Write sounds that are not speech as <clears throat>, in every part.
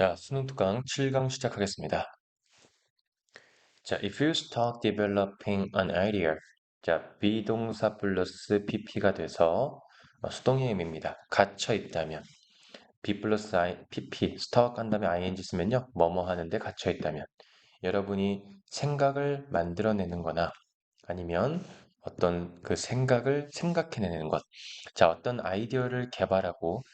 자, 수능 특강 7강 시작하겠습니다. 자, if you start developing an idea. 자, 비동사 플러스 pp가 돼서 어, 수동의 의미입니다. 갇혀 있다면. b 플러스 pp, stuck 한 다음에 ing 쓰면요. 뭐뭐 하는데 갇혀 있다면. 여러분이 생각을 만들어내는 거나 아니면 어떤 그 생각을 생각해내는 것. 자, 어떤 아이디어를 개발하고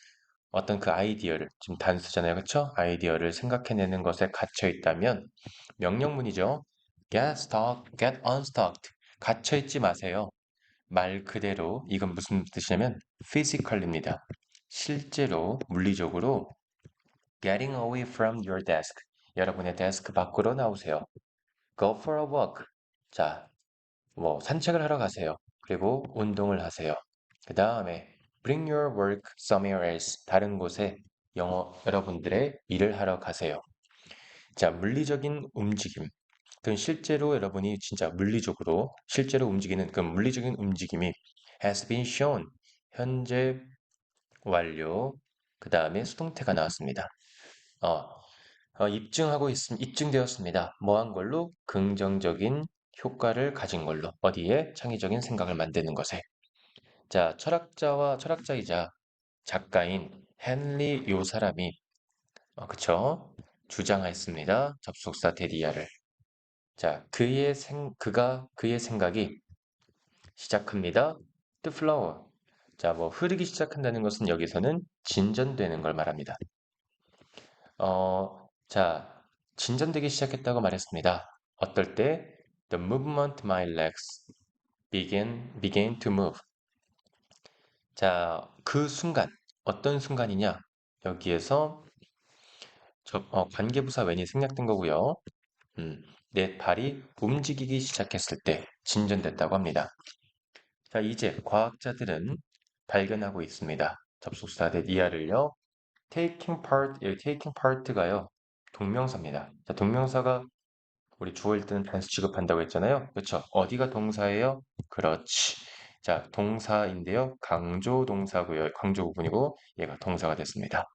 어떤 그 아이디어를 지금 단수잖아요. 그렇죠? 아이디어를 생각해내는 것에 갇혀 있다면 명령문이죠. get stuck, get unstuck. 갇혀 있지 마세요. 말 그대로 이건 무슨 뜻이냐면 physical입니다. 실제로 물리적으로 getting away from your desk. 여러분의 데스크 밖으로 나오세요. go for a walk. 자, 뭐 산책을 하러 가세요. 그리고 운동을 하세요. 그 다음에 bring your work somewhere else. 다른 곳에 영어 여러분들의 일을 하러 가세요. 자, 물리적인 움직임. 그건 실제로 여러분이 진짜 물리적으로 실제로 움직이는 그 물리적인 움직임이 has been shown. 현재 완료. 그 다음에 수동태가 나왔습니다. 어, 어, 입증하고 있음, 입증되었습니다. 뭐한 걸로? 긍정적인 효과를 가진 걸로. 어디에? 창의적인 생각을 만드는 것에. 자, 철학자와 철학자이자 작가인 헨리 요 사람이 어, 그쵸? 주장했습니다. 접속사 데디아를. 자, 그의 생 그가 그의 생각이 시작합니다. The flower. 자, 뭐 흐르기 시작한다는 것은 여기서는 진전되는 걸 말합니다. 어, 자, 진전되기 시작했다고 말했습니다. 어떨 때 The movement my legs began began to move. 자, 그 순간 어떤 순간이냐? 여기에서 저, 어, 관계부사 when이 생략된 거고요. 음, 내 발이 움직이기 시작했을 때 진전됐다고 합니다. 자, 이제 과학자들은 발견하고 있습니다. 접속사 대 이하를요. taking part, 여기 taking part가요. 동명사입니다. 자, 동명사가 우리 주어일 때는 단수 취급한다고 했잖아요. 그렇죠? 어디가 동사예요? 그렇지. 자, 동사인데요. 강조 동사고요. 강조 부분이고 얘가 동사가 됐습니다.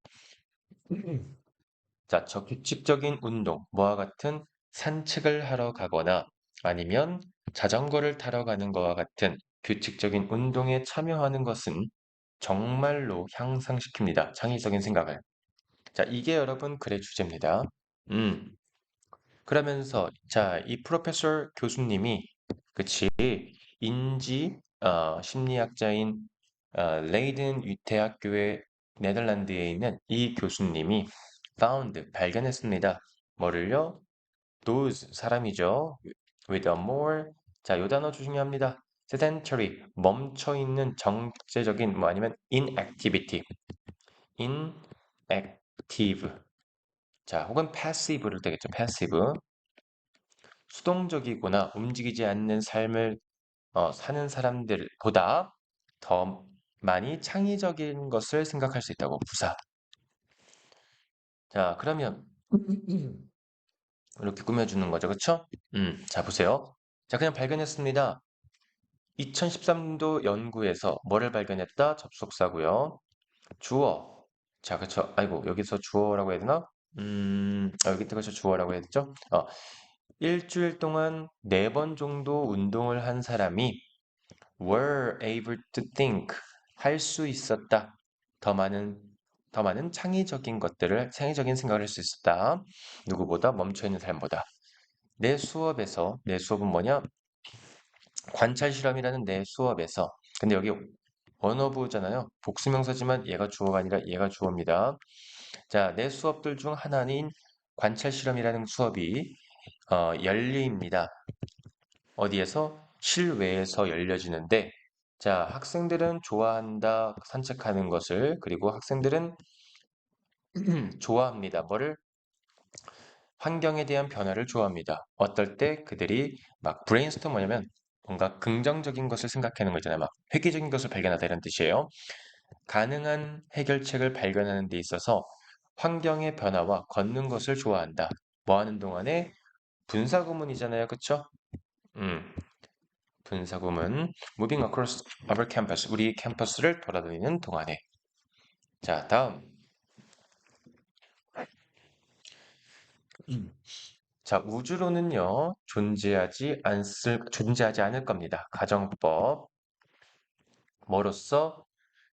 자, 적규칙적인 운동, 뭐와 같은 산책을 하러 가거나 아니면 자전거를 타러 가는 것과 같은 규칙적인 운동에 참여하는 것은 정말로 향상시킵니다. 창의적인 생각을. 자, 이게 여러분 글의 주제입니다. 음. 그러면서 자, 이 프로페서 교수님이 그치 인지 어, 심리학자인 어, 레이든 대학교의 네덜란드에 있는 이 교수님이 found 발견했습니다. 뭐를요? those 사람이죠. with a more 자, 요 단어 중요합니다. sedentary 멈춰 있는 정체적인 뭐 아니면 inactivity inactive 자, 혹은 passive를 되겠죠. passive 수동적이거나 움직이지 않는 삶을 어, 사는 사람들보다 더 많이 창의적인 것을 생각할 수 있다고 부사. 자, 그러면 이렇게 꾸며주는 거죠. 그쵸? 음, 자, 보세요. 자, 그냥 발견했습니다. 2013도 연구에서 뭐를 발견했다? 접속사고요. 주어. 자, 그쵸? 아이고, 여기서 주어라고 해야 되나? 음, 아, 여기 뜨거서 주어라고 해야 되죠? 어, 일주일 동안 네 번 정도 운동을 한 사람이 were able to think 할 수 있었다. 더 많은 더 많은 창의적인 것들을 창의적인 생각을 할 수 있었다. 누구보다 멈춰 있는 사람보다. 내 수업에서 내 수업은 뭐냐? 관찰 실험이라는 내 수업에서 근데 여기 원어부잖아요. 복수명사지만 얘가 주어가 아니라 얘가 주어입니다. 자, 내 수업들 중 하나인 관찰 실험이라는 수업이 어, 열립니다. 어디에서? 실외에서 열려지는데 자, 학생들은 좋아한다 산책하는 것을 그리고 학생들은 <clears throat> 좋아합니다. 뭐를? 환경에 대한 변화를 좋아합니다. 어떨 때 그들이 막 브레인스톰 뭐냐면 뭔가 긍정적인 것을 생각하는 거 있잖아요. 막 획기적인 것을 발견하다 이런 뜻이에요. 가능한 해결책을 발견하는 데 있어서 환경의 변화와 걷는 것을 좋아한다. 뭐 하는 동안에 분사구문이잖아요. 그쵸? 음, 분사구문 moving across our campus 우리 캠퍼스를 돌아다니는 동안에 자 다음 <clears throat> 자, 우주로는요, 존재하지 않을, 존재하지 않을 겁니다. 가정법. 뭐로서?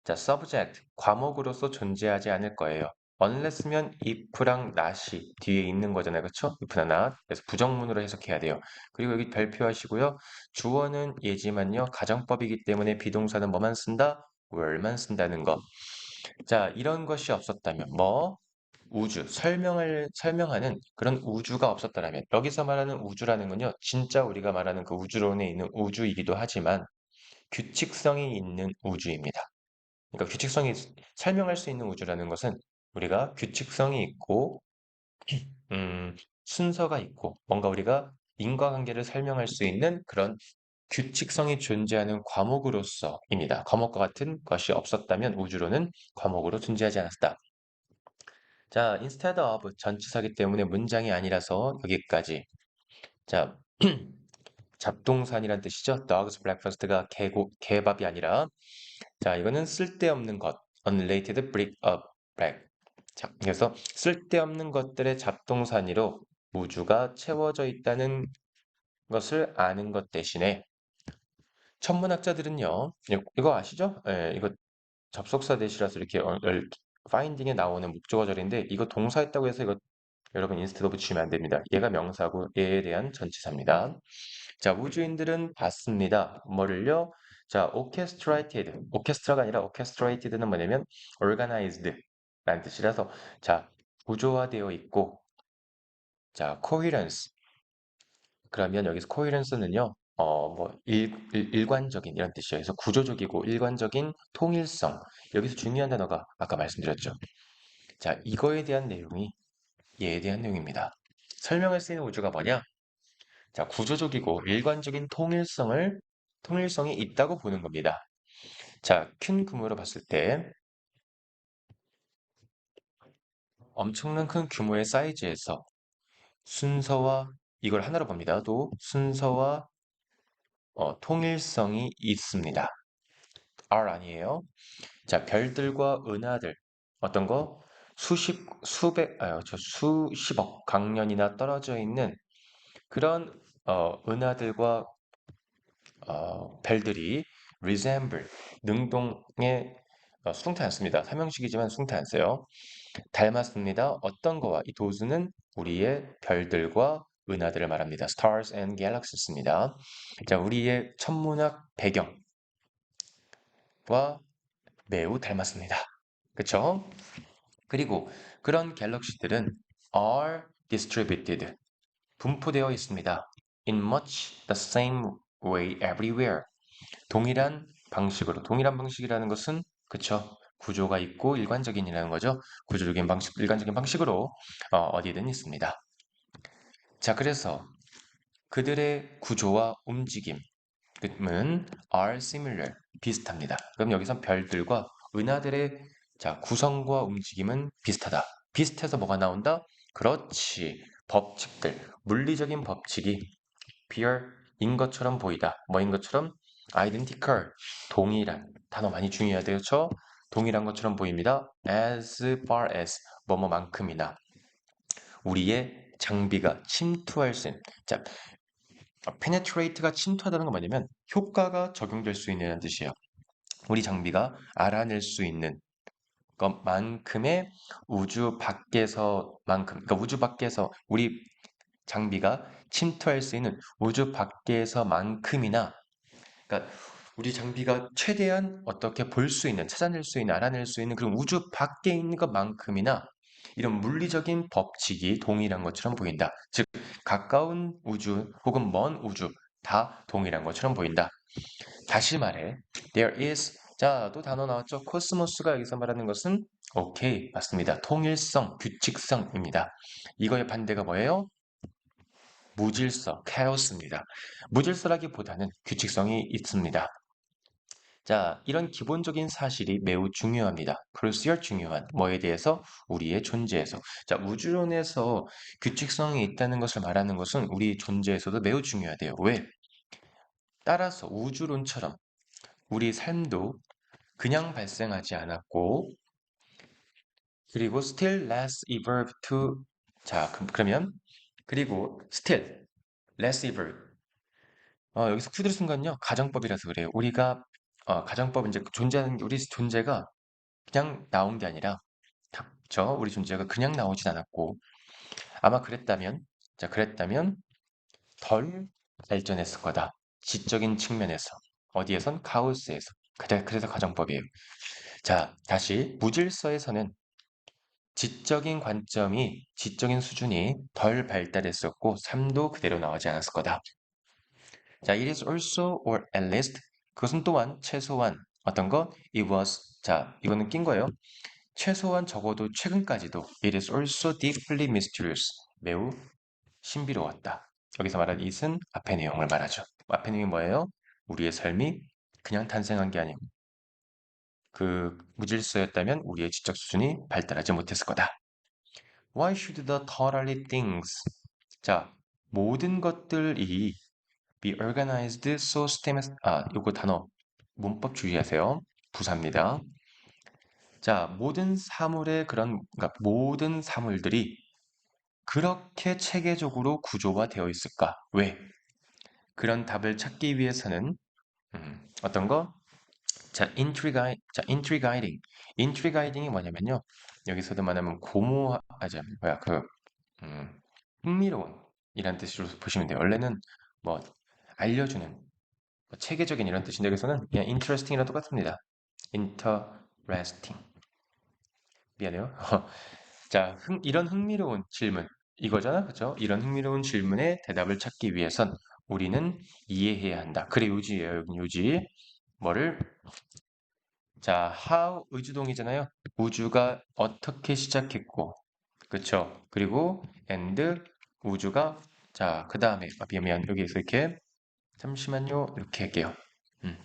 자, subject, 과목으로서 존재하지 않을 거예요. Unless면 if랑 not이 뒤에 있는 거잖아요. 그쵸? if나 not. 그래서 부정문으로 해석해야 돼요. 그리고 여기 별표하시고요. 주어는 예지만요. 가정법이기 때문에 비동사는 뭐만 쓴다? were만 쓴다는 거. 자, 이런 것이 없었다면 뭐? 우주, 설명을, 설명하는 그런 우주가 없었다면 여기서 말하는 우주라는 건요. 진짜 우리가 말하는 그 우주론에 있는 우주이기도 하지만 규칙성이 있는 우주입니다. 그러니까 규칙성이 설명할 수 있는 우주라는 것은 우리가 규칙성이 있고 음, 순서가 있고 뭔가 우리가 인과관계를 설명할 수 있는 그런 규칙성이 존재하는 과목으로서입니다. 과목과 같은 것이 없었다면 우주로는 과목으로 존재하지 않았다. 자, instead of 전치사기 때문에 문장이 아니라서 여기까지. 자, <clears throat> 잡동산이란 뜻이죠. Dog's breakfast가 개고, 개밥이 아니라 자, 이거는 쓸데없는 것. unrelated brick of bread. 자, 그래서 쓸데없는 것들의 잡동사니로 우주가 채워져 있다는 것을 아는 것 대신에 천문학자들은요, 이거 아시죠? 예, 이거 접속사 대시라서 이렇게 finding에 나오는 목적어절인데 이거 동사했다고 해서 이거 여러분 인스트로 붙이면 안 됩니다. 얘가 명사고 얘에 대한 전치사입니다. 자, 우주인들은 봤습니다. 뭐를요? 자, orchestrated. orchestra가 아니라 orchestrated는 뭐냐면 organized 라는 뜻이라서 자, 구조화되어 있고 자, coherence. 그러면 여기서 coherence는요. 어, 뭐 일, 일, 관적인 이런 뜻이에요. 그래서 구조적이고 일관적인 통일성. 여기서 중요한 단어가 아까 말씀드렸죠. 자, 이거에 대한 내용이 얘에 대한 내용입니다. 설명할 수 있는 우주가 뭐냐? 자, 구조적이고 일관적인 통일성을 통일성이 있다고 보는 겁니다. 자, 큰 규모로 봤을 때 엄청난 큰 규모의 사이즈에서 순서와 이걸 하나로 봅니다. 또 순서와 어, 통일성이 있습니다. R 아니에요. 자, 별들과 은하들 어떤 거 수십 수백 아, 저 수십억 강년이나 떨어져 있는 그런 어, 은하들과 어, 별들이 resemble 능동에 어, 수동태 안 씁니다. 삼형식이지만 수동태 안 써요. 닮았습니다. 어떤 거와 이 도수는 우리의 별들과 은하들을 말합니다. stars and galaxies입니다. 자, 우리의 천문학 배경과 매우 닮았습니다. 그쵸? 그리고 그런 갤럭시들은 are distributed 분포되어 있습니다. in much the same way everywhere 동일한 방식으로 동일한 방식이라는 것은 그쵸 구조가 있고 일관적인이라는 거죠. 구조적인 방식, 일관적인 방식으로 어, 디든 있습니다. 자, 그래서 그들의 구조와 움직임은 are similar, 비슷합니다. 그럼 여기서 별들과 은하들의 자, 구성과 움직임은 비슷하다. 비슷해서 뭐가 나온다? 그렇지. 법칙들, 물리적인 법칙이 peer인 것처럼 보이다. 뭐인 것처럼? identical, 동일한. 단어 많이 중요해야 되죠. 그렇죠? 동일한 것처럼 보입니다. as far as 뭐뭐만큼이나 우리의 장비가 침투할 수 있는 자 penetrate가 침투하다는 건 뭐냐면 효과가 적용될 수 있는 뜻이에요. 우리 장비가 알아낼 수 있는 것만큼의 우주 밖에서만큼 그러니까 우주 밖에서 우리 장비가 침투할 수 있는 우주 밖에서만큼이나 그러니까 우리 장비가 최대한 어떻게 볼 수 있는, 찾아낼 수 있는, 알아낼 수 있는 그런 우주 밖에 있는 것만큼이나 이런 물리적인 법칙이 동일한 것처럼 보인다. 즉, 가까운 우주 혹은 먼 우주 다 동일한 것처럼 보인다. 다시 말해, there is 자, 또 단어 나왔죠? 코스모스가 여기서 말하는 것은 오케이, 맞습니다. 통일성, 규칙성입니다. 이거의 반대가 뭐예요? 무질서, 카오스입니다. 무질서라기보다는 규칙성이 있습니다. 자, 이런 기본적인 사실이 매우 중요합니다. crucial 중요한 뭐에 대해서 우리의 존재에서. 자, 우주론에서 규칙성이 있다는 것을 말하는 것은 우리 존재에서도 매우 중요하대요. 왜? 따라서 우주론처럼 우리 삶도 그냥 발생하지 않았고 그리고 still less evolved to 자, 그- 그러면 그리고 still less evil. 어, 여기서 쓴 건요. 가정법이라서 그래요. 우리가 어, 가정법 이제 존재하는 게 우리 존재가 그냥 나온 게 아니라 닥쳐 우리 존재가 그냥 나오진 않았고 아마 그랬다면 자, 그랬다면 덜 발전했을 거다. 지적인 측면에서 어디에선 카오스에서 그래- 그래서 가정법이에요. 자, 다시 무질서에서는 지적인 관점이 지적인 수준이 덜 발달했었고 삶도 그대로 나오지 않았을 거다. 자, it is also or at least 그것은 또한 최소한 어떤 것 it was 자, 이거는 낀 거예요. 최소한 적어도 최근까지도 it is also deeply mysterious 매우 신비로웠다. 여기서 말한 it은 앞의 내용을 말하죠. 앞의 내용이 뭐예요? 우리의 삶이 그냥 탄생한 게 아니고 그 무질서였다면 우리의 지적 수준이 발달하지 못했을 거다. Why should the thoroughly things 자 모든 것들이 be organized so systematic 아 요거 단어 문법 주의하세요. 부사입니다. 자 모든 사물의 그런 그러니까 모든 사물들이 그렇게 체계적으로 구조화되어 있을까? 왜? 그런 답을 찾기 위해서는 음, 어떤 거? 자, intrigue, 자, intriguing. intriguing이 뭐냐면요. 여기서도 말하면 고모, 아, 자, 뭐야, 그, 음, 흥미로운 이란 뜻으로 보시면 돼요. 원래는 뭐, 알려주는, 뭐 체계적인 이런 뜻인데 여기서는 그냥 interesting이랑 똑같습니다. interesting. 미안해요. <laughs> 자, 흥, 이런 흥미로운 질문. 이거잖아, 그죠? 이런 흥미로운 질문에 대답을 찾기 위해선 우리는 이해해야 한다. 그래, 요지예요, 여기 요지. 뭐를? 자, how 의주동이잖아요. 우주가 어떻게 시작했고, 그쵸? 그리고 and 우주가 자, 그 다음에 아, 미안 미안 여기서 이렇게 잠시만요 이렇게 할게요. 음.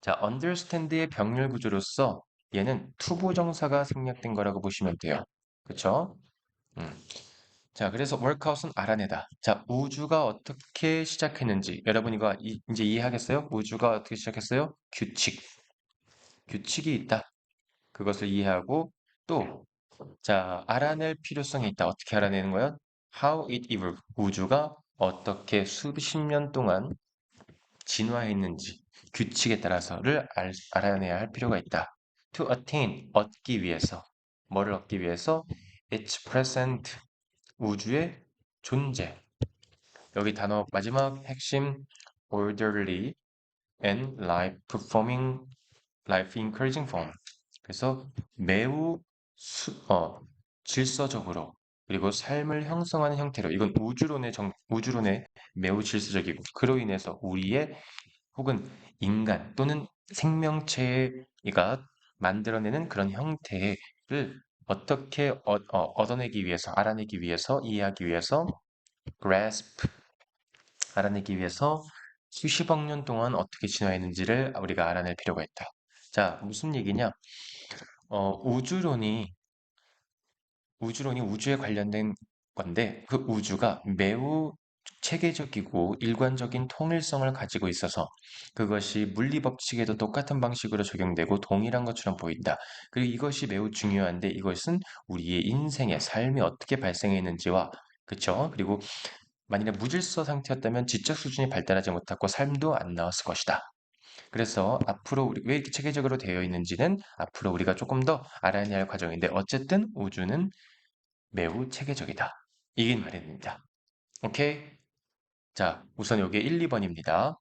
자, understand의 병렬 구조로서 얘는 투부정사가 생략된 거라고 보시면 돼요. 그쵸? 음. 자, 그래서 workout은 알아내다. 자, 우주가 어떻게 시작했는지 여러분 이거 이, 이제 이해하겠어요? 우주가 어떻게 시작했어요? 규칙. 규칙이 있다. 그것을 이해하고 또 자, 알아낼 필요성이 있다. 어떻게 알아내는 거야? How it evolved. 우주가 어떻게 수십 년 동안 진화했는지 규칙에 따라서를 알, 알아내야 할 필요가 있다. To attain, 얻기 위해서. 뭐를 얻기 위해서? Its present, 우주의 존재. 여기 단어 마지막 핵심 orderly and life performing life encouraging form. 그래서 매우 수, 어, 질서적으로 그리고 삶을 형성하는 형태로 이건 우주론의 정, 우주론의 매우 질서적이고 그로 인해서 우리의 혹은 인간 또는 생명체가 만들어내는 그런 형태를 어떻게 어, 어, 얻어내기 위해서 알아내기 위해서 이해하기 위해서 grasp 알아내기 위해서 수십억 년 동안 어떻게 진화했는지를 우리가 알아낼 필요가 있다. 자, 무슨 얘기냐? 어, 우주론이 우주론이 우주에 관련된 건데 그 우주가 매우 체계적이고 일관적인 통일성을 가지고 있어서 그것이 물리 법칙에도 똑같은 방식으로 적용되고 동일한 것처럼 보인다. 그리고 이것이 매우 중요한데 이것은 우리의 인생의 삶이 어떻게 발생했는지와 그쵸? 그리고 만일에 무질서 상태였다면 지적 수준이 발달하지 못하고 삶도 안 나왔을 것이다. 그래서 앞으로 우리 왜 이렇게 체계적으로 되어 있는지는 앞으로 우리가 조금 더 알아내야 할 과정인데 어쨌든 우주는 매우 체계적이다. 이게 말입니다. 오케이? 자, 우선 여기 1, 2번입니다.